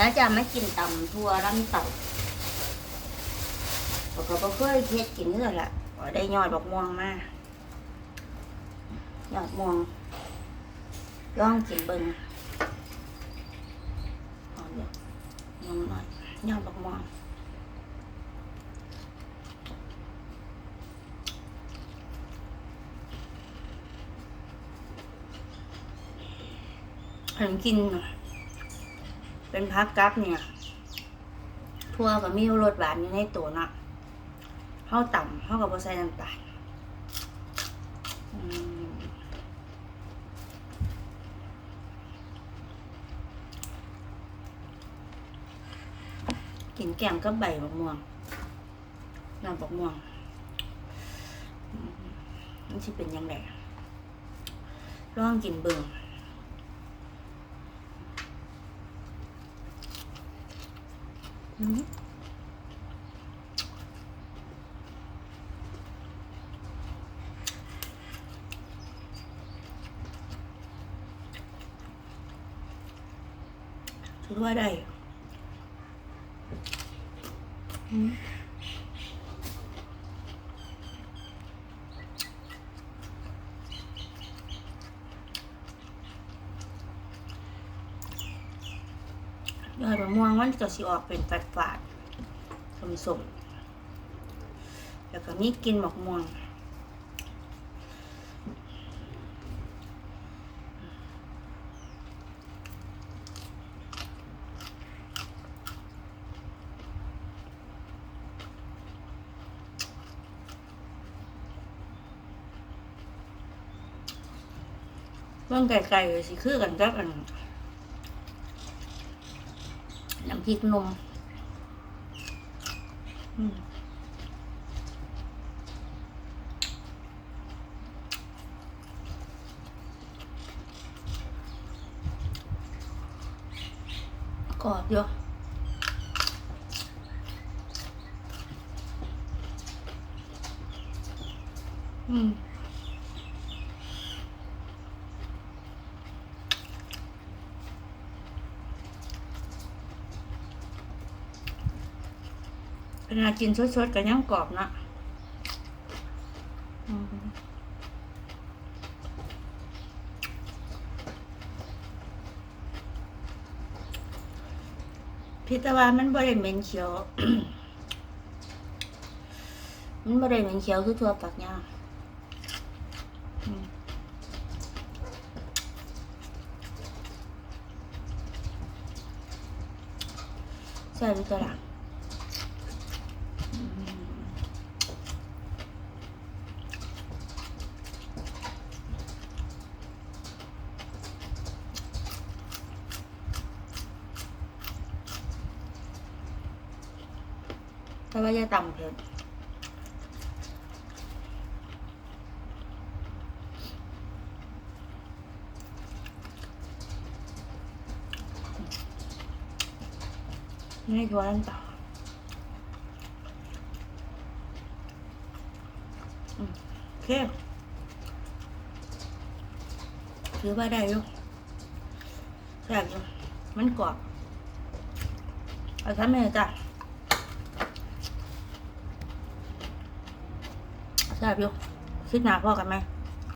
แล้วจะไม่กินตำทั่วรังเต่าเราก็บ่เคยเฮ็ดกินเนื้อละได้ยอดดอกม่วงมากยอดม่วงลองกินเบิ่งเอาเดี๋ยวม่วงหน่อยยอดดอกม่วงห็นกินน่ะ เป็นพักกับเนี่ยทั่วก็มีรสหวานอยู่ในตัวนาะข้าต่ำเข้ากับบ่ใส่น้ำตาลอืมกินแกงกับใบบักม่วงน้ำบักม่วงอืมมันสิเป็นยังไงลองกินเบิ่ง อืมถือว่าได้อื ยอดมะม่วงมันจะสิออกเป็นฝาดฝาดสมสมๆแล้วก็มีกินหมกม่วงเรื่องไก่ๆสิคือกันกับอันำพริกนมกรอบอยู่อืม เวลากินสดๆก็ยังกรอบนะพิตาวามันบริเวณเขียว มันบริเวณเขียวคือตัวปักย่างใส่ดูตัวหลัง แต่ว่าจะตำเกินนี่ทัวร์นั่นต่อโอเคถือว่าได้อยุแซ่บมันกรอบเอาทำไมจ้ะ แซ่บอยู่คิดหนาพ่อกันไหม